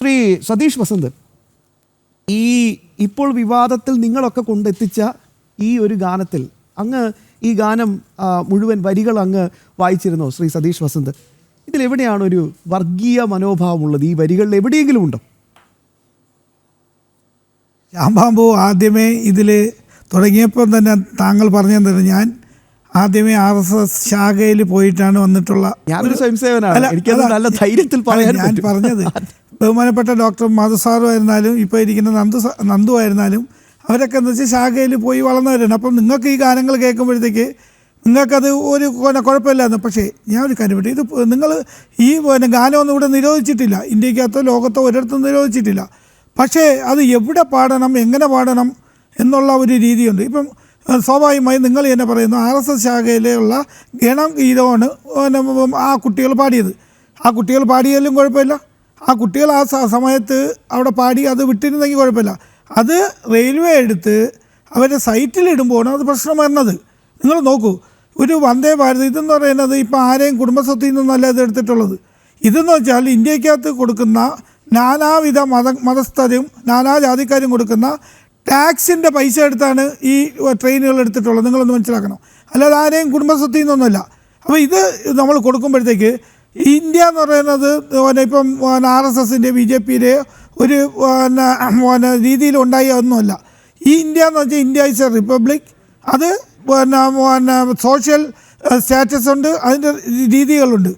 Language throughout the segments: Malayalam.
ശ്രീ സതീഷ് വസന്ത് ഈ ഇപ്പോൾ വിവാദത്തിൽ നിങ്ങളൊക്കെ കൊണ്ടെത്തിച്ച ഈ ഒരു ഗാനത്തിൽ അങ്ങ് ഈ ഗാനം മുഴുവൻ വരികൾ അങ്ങ് വായിച്ചിരുന്നോ ശ്രീ സതീഷ് വസന്ത്? ഇതിൽ എവിടെയാണ് ഒരു വർഗീയ മനോഭാവമുള്ളത്? ഈ വരികളിൽ എവിടെയെങ്കിലും ഉണ്ടോ? ശ്യാംബാബു ആദ്യമേ ഇതിൽ തുടങ്ങിയപ്പോൾ തന്നെ താങ്കൾ പറഞ്ഞു തന്നെ ഞാൻ ആദ്യമേ ആർ എസ് എസ് ശാഖയിൽ പോയിട്ടാണ് വന്നിട്ടുള്ള ഞാനൊരു സ്വയംസേവനാണ്. എനിക്കത് നല്ല ധൈര്യത്തിൽ പറയാൻ ഞാൻ. പറഞ്ഞത് ബഹുമാനപ്പെട്ട ഡോക്ടർ മധുസാറുമായിരുന്നാലും ഇപ്പോൾ ഇരിക്കുന്ന നന്ദു നന്ദു ആയിരുന്നാലും അവരൊക്കെ എന്ന് വെച്ചാൽ ശാഖയിൽ പോയി വളർന്നവരാണ്. അപ്പം നിങ്ങൾക്ക് ഈ ഗാനങ്ങൾ കേൾക്കുമ്പോഴത്തേക്ക് നിങ്ങൾക്കത് ഒരു പിന്നെ കുഴപ്പമില്ലായിരുന്നു. പക്ഷേ ഞാൻ ഒരു കാര്യം പറ്റും ഇത് നിങ്ങൾ ഈ പിന്നെ ഗാനമൊന്നും ഇവിടെ നിരോധിച്ചിട്ടില്ല. ഇന്ത്യക്കകത്തോ ലോകത്തോ ഒരിടത്തും നിരോധിച്ചിട്ടില്ല. പക്ഷേ അത് എവിടെ പാടണം എങ്ങനെ പാടണം എന്നുള്ള ഒരു രീതിയുണ്ട്. ഇപ്പം സ്വാഭാവികമായി നിങ്ങൾ തന്നെ പറയുന്നു ആർ എസ് എസ് ശാഖയിലുള്ള ഗണം ഗീതമാണ് ആ കുട്ടികൾ പാടിയത്. ആ കുട്ടികൾ പാടിയാലും കുഴപ്പമില്ല. ആ കുട്ടികൾ ആ സമയത്ത് അവിടെ പാടി അത് വിട്ടിരുന്നെങ്കിൽ കുഴപ്പമില്ല. അത് റെയിൽവേ എടുത്ത് അവരുടെ സൈറ്റിലിടുമ്പോഴാണ് അത് പ്രശ്നം വരുന്നത്. നിങ്ങൾ നോക്കൂ ഒരു വന്ദേ ഭാരത് ഇതെന്ന് പറയുന്നത് ഇപ്പോൾ ആരെയും കുടുംബസ്വത്തിൽ നിന്നല്ല ഇത് എടുത്തിട്ടുള്ളത്. ഇതെന്ന് വെച്ചാൽ ഇന്ത്യക്കകത്ത് കൊടുക്കുന്ന നാനാവിധ മത മതസ്ഥരും നാനാ ജാതിക്കാരും കൊടുക്കുന്ന ടാക്സിന്റെ പൈസ എടുത്താണ് ഈ ട്രെയിനുകൾ എടുത്തിട്ടുള്ളത്. നിങ്ങളൊന്ന് മനസ്സിലാക്കണം. അല്ലാതെ ആരെയും കുടുംബസ്വത്തിൽ നിന്നൊന്നുമല്ല. അപ്പോൾ ഇത് നമ്മൾ കൊടുക്കുമ്പോഴത്തേക്ക് ഇന്ത്യ എന്ന് പറയുന്നത് പിന്നെ ഇപ്പം ആർ എസ് എസിന്റെ ബി ജെ പിയുടെ ഒരു പിന്നെ പിന്നെ രീതിയിൽ ഉണ്ടായ ഒന്നുമല്ല ഈ ഇന്ത്യ എന്ന് വെച്ചാൽ ഇന്ത്യ ഇസ് എ റിപ്പബ്ലിക്. അത് പിന്നെ പിന്നെ സോഷ്യൽ സ്റ്റാറ്റസ് ഉണ്ട് അതിന്റെ രീതികളുണ്ട്.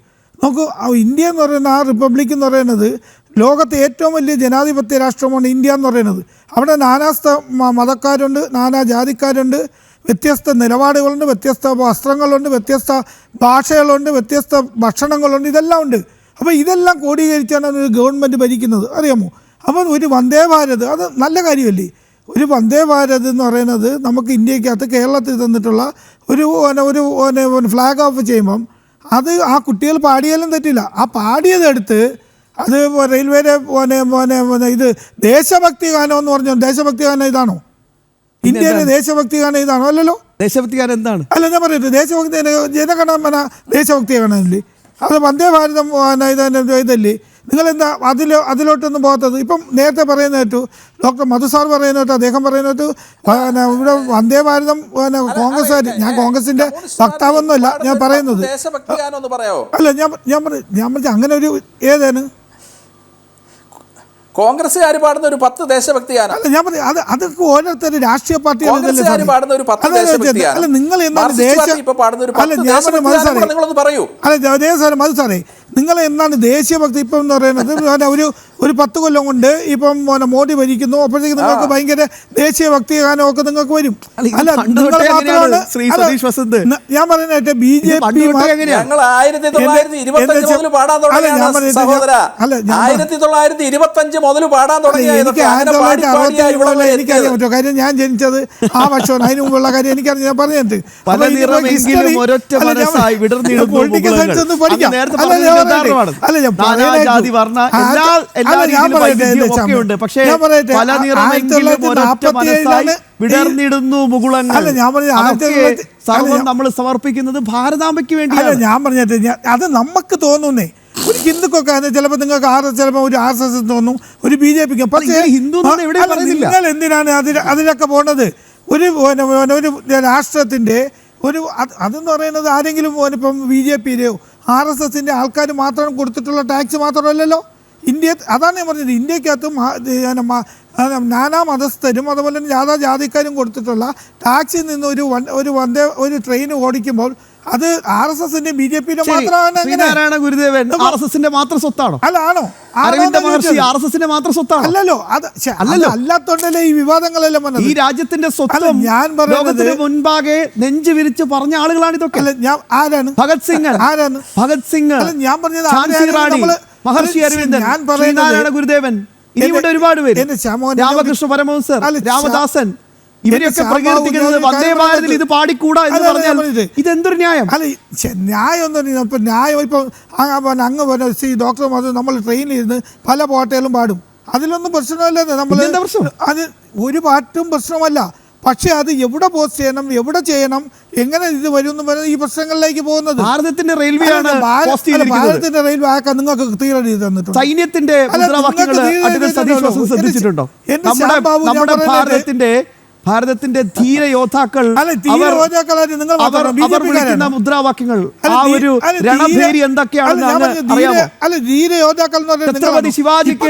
നോക്കൂ ഇന്ത്യ എന്ന് പറയുന്ന ആ റിപ്പബ്ലിക് എന്ന് പറയുന്നത് ലോകത്തെ ഏറ്റവും വലിയ ജനാധിപത്യ രാഷ്ട്രമാണ് ഇന്ത്യ എന്ന് പറയുന്നത്. അവിടെ നാനാസ്ഥ മതക്കാരുണ്ട് നാനാ ജാതിക്കാരുണ്ട്. വ്യത്യസ്ത നിലപാടുകളുണ്ട് വ്യത്യസ്ത വസ്ത്രങ്ങളുണ്ട് വ്യത്യസ്ത ഭാഷകളുണ്ട് വ്യത്യസ്ത ഭക്ഷണങ്ങളുണ്ട് ഇതെല്ലാം ഉണ്ട്. അപ്പോൾ ഇതെല്ലാം ക്രോഡീകരിച്ചാണ് ഒരു ഗവൺമെന്റ് ഭരിക്കുന്നത്. അറിയാമോ? അപ്പം ഒരു വന്ദേ ഭാരത് അത് നല്ല കാര്യമല്ലേ? ഒരു വന്ദേ ഭാരത് എന്ന് പറയുന്നത് നമുക്ക് ഇന്ത്യക്കകത്ത് കേരളത്തിൽ തന്നിട്ടുള്ള ഒരു ഒരു ഫ്ലാഗ് ഓഫ് ചെയ്യുമ്പം അത് ആ കുട്ടികൾ പാടിയാലും തെറ്റില്ല. ആ പാടിയതെടുത്ത് അത് റെയിൽവേയുടെ ഇത് ദേശഭക്തി ഗാനം എന്ന് പറഞ്ഞോ ദേശഭക്തി ഗാനം ഇതാണോ? ഇന്ത്യയിലെ ദേശഭക്തി ഗാനം ഇതാണോ? അല്ലല്ലോ. ദേശഭക്തി ഗാനം എന്താണ്? അല്ല ഞാൻ പറയട്ടെ? ദേശഭക്തി ജനഗണമന ദേശഭക്തി ഗാനമല്ലേ അത് വന്ദേ ഭാരതം ഇതല്ലേ? നിങ്ങളെന്താ അതിൽ അതിലോട്ടൊന്നും പോകാത്തത്? ഇപ്പം നേരത്തെ പറയുന്ന കേട്ടു. ഡോക്ടർ മധു സാർ പറയുന്ന കേട്ടു അദ്ദേഹം പറയുന്ന കേട്ടു. ഇവിടെ വന്ദേ ഭാരതം പിന്നെ കോൺഗ്രസ്സുകാർ ഞാൻ കോൺഗ്രസിന്റെ വക്താവൊന്നുമല്ല ഞാൻ പറയുന്നത്. അല്ല ഞാൻ ഞാൻ പറഞ്ഞു ഞാൻ പറഞ്ഞ അങ്ങനെ ഒരു ഏതാണ്? കോൺഗ്രസ്സുകാർ പാടുന്ന ഒരു പത്ത് ദേശഭക്തി ഗാനം അല്ല ഞാൻ പറയാം അത് അതൊക്കെ ഓരോരുത്തരും രാഷ്ട്രീയ പാർട്ടി കോൺഗ്രസ്സുകാർ പാടുന്ന ഒരു പത്ത് ദേശഭക്തി ഗാനം നിങ്ങൾ എന്താണ് ദേശം ദേശ ഇപ്പൊ പാടുന്ന ഒരു പത്ത് ദേശഭക്തി നിങ്ങളൊന്ന് പറയൂ. അല്ല സാറേ മതി സാറേ നിങ്ങൾ എന്താണ് ദേശീയഭക്തി? ഇപ്പം എന്ന് പറയുന്നത് പിന്നെ ഒരു ഒരു പത്ത് കൊല്ലം കൊണ്ട് ഇപ്പം പിന്നെ മോഡി ഭരിക്കുന്നു. അപ്പോഴത്തേക്ക് നിങ്ങൾക്ക് ഭയങ്കര ദേശീയ ഭക്തി ഗാനമൊക്കെ നിങ്ങൾക്ക് വരും. അല്ല, നിങ്ങൾ മാത്രമാണ് ഞാൻ പറയുന്നത് ബി ജെ പി. പറ്റുമോ? കാര്യം ഞാൻ ജനിച്ചത് ആ വർഷമാണ്. അതിന് മുമ്പുള്ള കാര്യം എനിക്കറിയാം. ഞാൻ പറഞ്ഞിട്ട് പൊളിറ്റിക്കൽ. സയൻസ് ഒന്ന് പഠിക്കാം. അല്ല, അല്ല ഞാൻ ജാതി, വർണ, എല്ലാ- എല്ലാ രീതിയിലും. പക്ഷേ ഞാൻ പറയട്ടെ, പല ആ- നിറമെങ്കിലും ഒരൊറ്റ മനസ്സായി വിടർന്നിടുന്നു മുകുളങ്ങൾ. അല്ല, ഞാൻ പറഞ്ഞത് നമ്മൾ സമർപ്പിക്കുന്നത് ഭാരതാംബയ്ക്ക് അല്ല വേണ്ടിയാണ്. ഞാൻ പറഞ്ഞത് അത് നമുക്ക് തോന്നുന്നേ. ഒരു ഹിന്ദുക്കൊക്കെ അത് ചിലപ്പോൾ നിങ്ങൾക്ക് ആർ ചിലപ്പോൾ ഒരു ആർ എസ് എസ് തോന്നും. ഒരു ബി ജെ പിക്ക് പക്ഷേ ഹിന്ദു നിങ്ങൾ എന്തിനാണ് അതിൽ അതിലൊക്കെ പോണത്? ഒരു ഒരു രാഷ്ട്രത്തിന്റെ ഒരു അത് അതെന്ന് പറയുന്നത് ആരെങ്കിലും ഇപ്പം ബി ജെ പിയിലെയോ ആർ എസ് എസിന്റെ ആൾക്കാർ മാത്രം കൊടുത്തിട്ടുള്ള ടാക്സ് മാത്രമല്ലല്ലോ. ഇന്ത്യ അതാണ് ഞാൻ പറഞ്ഞത്. ഇന്ത്യക്കകത്തും നാനാ മതസ്ഥരും അതുപോലെ തന്നെ ജാതാ ജാതിക്കാരും കൊടുത്തിട്ടുള്ള ടാക്സിൽ നിന്ന് ഒരു വൺ ഒരു വന്ദേ ഒരു ട്രെയിൻ ഓടിക്കുമ്പോൾ അത് ആർ എസ് എസിന്റെ ബി ജെ പിയുടെ മാത്രമാണ് ഗുരുദേവൻ ആർ എസ് എസിന്റെ മാത്രം സ്വത്താണോ? അല്ല ആണോ? അരവിന്ദ് മഹർഷി ആർ എസ് എസിന്റെ മാത്രം സ്വത്താണോ? അല്ലല്ലോ അത് അല്ലല്ലോ. അല്ലാത്തോണ്ടല്ലേ ഈ വിവാദങ്ങളെല്ലാം വന്നത്? ഈ രാജ്യത്തിന്റെ സ്വത്തും ഞാൻ ലോകത്തിന് മുൻപാകെ നെഞ്ചു വിരിച്ച് പറഞ്ഞ ആളുകളാണ് ഇതൊക്കെ. അല്ല ഞാൻ ആരാണ്? ഭഗത് സിംഗ് ആരാണ്? ഭഗത് സിംഗ്. ഞാൻ പറഞ്ഞത് മഹർഷി അരവിന്ദൻ. ഞാൻ പറയുന്നത് ശ്രീനാരായണ ഗുരുദേവൻ. ഇനി ഇവിടെ ഒരുപാട് പേര്. രാമകൃഷ്ണ പരമഹംസർ അല്ല, രാമദാസൻ ഇവരെയൊക്കെ ശ്യാമ പ്രകീർത്തിക്കുന്നത് ഒരു വന്ദേ ഭാരതിൽ ഇത് പാടിക്കൂടാ എന്ന് പറഞ്ഞാൽ ഇതെന്തൊരു ന്യായം? അല്ല ന്യായം ഒന്നും ഇപ്പം ന്യായം ഇപ്പം അങ്ങ് പിന്നെ അങ്ങ് പിന്നെ ഡോക്ടർ നമ്മൾ ട്രെയിനിൽ ഇരുന്ന് പല പാട്ടുകളും പാടും. അതിലൊന്നും പ്രശ്നമല്ലെന്ന് നമ്മൾ അത് ഒരു പാട്ടും പ്രശ്നമല്ല. പക്ഷേ അത് എവിടെ പോസ്റ്റ് ചെയ്യണം എവിടെ ചെയ്യണം എങ്ങനെ ഇത് വരും എന്ന് ഈ പ്രശ്നങ്ങളിലേക്ക് പോകുന്നത്. ഭാരതത്തിന്റെ റെയിൽവേ ആണ് ഭാരതത്തിന്റെ റെയിൽവേ ആക്കാൻ നിങ്ങൾക്ക് ചെയ്ത് തന്നിട്ടുണ്ട്. സൈന്യത്തിന്റെ അല്ല, ഭാരതത്തിന്റെ ധീര യോദ്ധാക്കൾ അവർ- വിളിക്കുന്ന മുദ്രാവാക്യങ്ങൾ ആ ഒരു രണഭേരി എന്തൊക്കെയാണെന്ന്. ശിവാജിക്ക്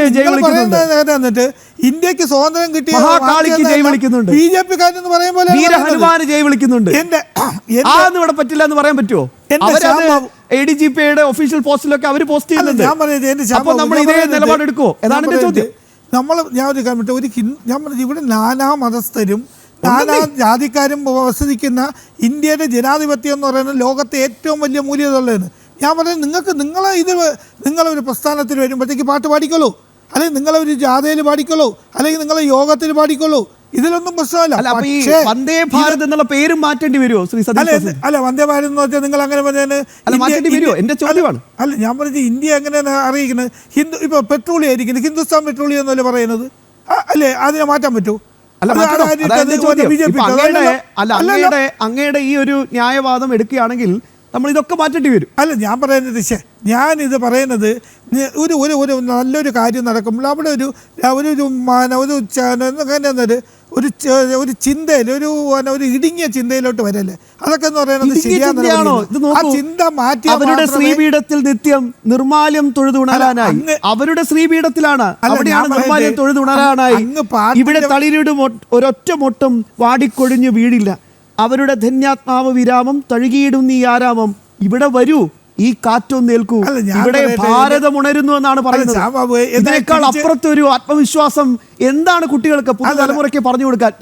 ഇന്ത്യയ്ക്ക് സ്വാതന്ത്ര്യം കിട്ടിയ മഹാകാളിക്ക് ജയ് വിളിക്കുന്നുണ്ട്. ബി ജെ പി കാരെന്ന് പറയും പോലെ ജയ് വിളിക്കുന്നുണ്ട്. എന്റെ ആ എന്റെ ഇവിടെ പറ്റില്ല എന്ന് പറയാൻ പറ്റുമോ എ ഡി ജി പിയുടെ ഒഫീഷ്യൽ പോസ്റ്റിലൊക്കെ അവർ പോസ്റ്റ് ചെയ്യുന്നുണ്ട്. അപ്പൊ നമ്മൾ ഇതേ നിലപാടെടുക്കുമോ ഏതാണ് എന്റെ ചോദ്യം. നമ്മൾ ഞാൻ ഒരു കമ്മിട്ട് ഒരു ഹിന്ദു ഞാൻ പറഞ്ഞു ഇവിടെ നാനാ മതസ്ഥരും നാനാ ജാതിക്കാരും വസിക്കുന്ന ഇന്ത്യയുടെ ജനാധിപത്യം എന്ന് പറയുന്നത് ലോകത്തെ ഏറ്റവും വലിയ മൂല്യതയുള്ളതാണ്. ഞാൻ പറയുന്നത് നിങ്ങൾക്ക് നിങ്ങളെ ഇത് നിങ്ങളൊരു പ്രസ്ഥാനത്തിൽ വരുമ്പോഴത്തേക്ക് പാട്ട് പാടിക്കോളൂ. അല്ലെങ്കിൽ നിങ്ങളൊരു ജാഥയിൽ പാടിക്കോളൂ. അല്ലെങ്കിൽ നിങ്ങളെ യോഗത്തിൽ പാടിക്കോളൂ. ഇതിലൊന്നും പ്രശ്നമല്ല. വന്ദേ ഭാരത് എന്നുള്ള പേര് മാറ്റേണ്ടി വരുമോ ശ്രീ അല്ല സതീഷ് അല്ല വന്ദേ ഭാരത് എന്ന് വെച്ചാൽ നിങ്ങൾ അങ്ങനെ പറഞ്ഞാൽ അല്ല, മാറ്റേണ്ടി വരുമോ? എന്റെ ചോദ്യമാണ്. അല്ല ഞാൻ പറഞ്ഞത് ഇന്ത്യ എങ്ങനെയാണ് അറിയിക്കുന്നത്? ഹിന്ദു ഇപ്പൊ പെട്രോളിയം ആയിരിക്കുന്നത് ഹിന്ദുസ്ഥാൻ പെട്രോളിയം എന്നല്ലേ പറയുന്നത്? അല്ലേ അതിനെ മാറ്റാൻ പറ്റൂ അല്ല അങ്ങയുടെ ഈ ഒരു ന്യായവാദം എടുക്കുകയാണെങ്കിൽ നമ്മൾ ഇതൊക്കെ മാറ്റേണ്ടി വരും. അല്ല ഞാൻ പറയുന്നത് ശേ ഞാനിത് പറയുന്നത് ഒരു ഒരു ഒരു നല്ലൊരു കാര്യം നടക്കുമ്പോൾ അവിടെ ഒരു ഒരു ഒരു മാന- ഒരു അങ്ങനെ ഒരു ഒരു ചിന്തയിൽ ഒരു ഒരു ഇടുങ്ങിയ ചിന്തയിലോട്ട് വരല്ലേ? അതൊക്കെ എന്ന് പറയുന്നത്. ആ ചിന്ത മാറ്റി അവരുടെ ശ്രീപീഠത്തിൽ നിത്യം നിർമാല്യം തൊഴുതുണരാനായി അവരുടെ ശ്രീപീഠത്തിലാണ്. അവിടെയാണ് നിർമാല്യം തൊഴുതുണരാനായി ഇവിടെ തളിരിടും ഒരൊറ്റ മൊട്ടും വാടിക്കൊഴിഞ്ഞു വീടില്ല. അവരുടെ ധന്യാത്മാവ് വിരാമം തഴുകിയിടും നീ ആരാമം. ഇവിടെ വരൂ ഈ കാറ്റൊന്ന് ഏൽക്കൂ. അല്ല, ഞാൻ ഇവിടെ ഭാരതം ഉണരുന്നു എന്നാണ് പറയുന്നത്. ഇതിനേക്കാൾ തിരിച്ച് അപ്പുറത്തൊരു ആത്മവിശ്വാസം എന്താണ് കുട്ടികൾക്ക് പുതിയ തലമുറയ്ക്ക് പറഞ്ഞു കൊടുക്കാൻ?